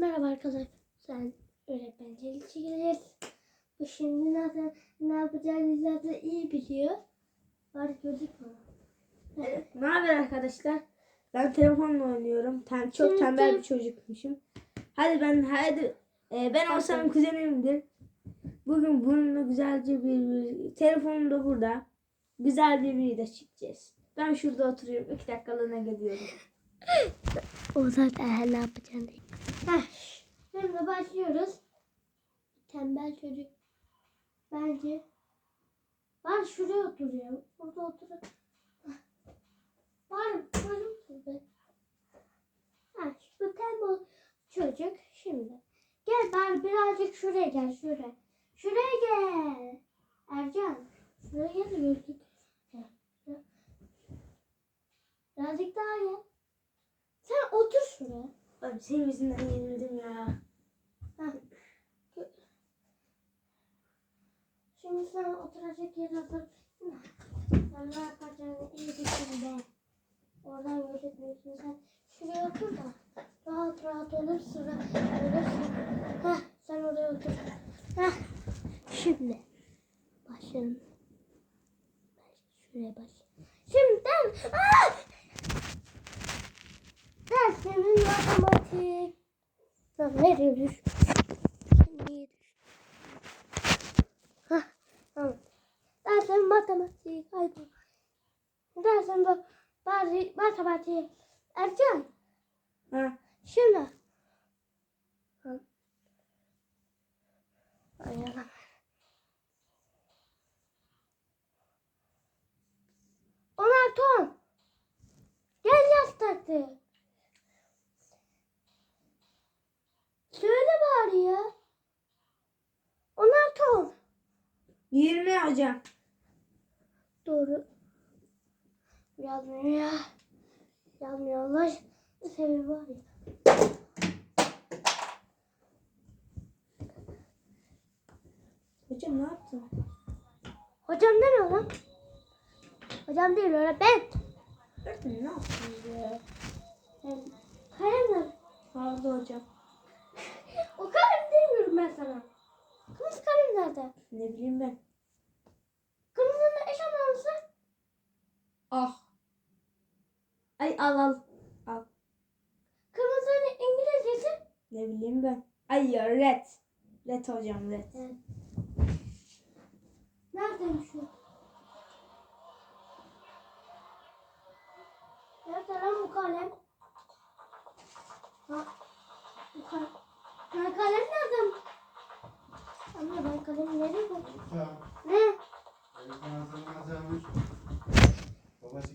Merhaba arkadaşlar. Sen öğretmen Çekiliz. Bu şimdi zaten ne yapacağını zaten iyi biliyor. Var gördük mü? Evet. Ne haber arkadaşlar? Ben telefonla oynuyorum. Tem çok Şimdi tembel te- bir çocukmuşum. Hadi ben hadi e, ben olsam kuzenimdir. Bugün bununla güzelce bir, bir telefonum da burada. Güzel bir video çekeceğiz. Ben şurada oturuyorum. iki dakikalığına geliyorum. O zaten ne yapacağını değil. Şimdi başlıyoruz. Tembel çocuk. Bence. Ben şuraya oturuyorum. Burada oturuyorum. Var çocuk gibi. Ha, bu tembel çocuk şimdi. Gel bari birazcık şuraya gel şuraya. Şuraya gel. Ercan. Şuraya gel. Birazcık daha gel. Abi senin yüzünden yenildim ya. Şimdi sen oturacak yer hazır. Ben ne yapacağını iyi düşün be. Oradan gözükmüyorsun sen. Şuraya otur da rahat rahat olursun. Olursun. Heh, sen oraya otur. Heh. Şimdi başlayalım. Şuraya baş. Şimdi ben... Aa! Dersimiz matematik. Lan nereye düş? Düş? Hah, tamam. Dersim matematik. Haydi. Dersim bu. Bari matematik. Ercan. Ha. Şimdi. Ha. Ay yalan. Onlar ton. Gel yaz taktı. Söyle bari ya. Onlar ton. 20 hocam. Doğru. Yazmıyor ya. Yazmıyorlar. Sebebi var ya. Hocam ne yaptın? Hocam ne lan? Hocam değil öğretmen. Öğretmen ne yaptınız ya? Kalem ver. Pardon hocam. O kalem demiyorum ben sana. Nerede? Ne bileyim ben. Kırmızının eş anlamlısı. Ah. Ay al al. Al. Kırmızının İngilizcesi. Ne bileyim ben. Ay ya red. Red hocam red. Evet. Neredeymiş o? Nerede lan bu kalem? Ha, bu kalem. Ha, kalem nerede? Kalemi nereye koydum?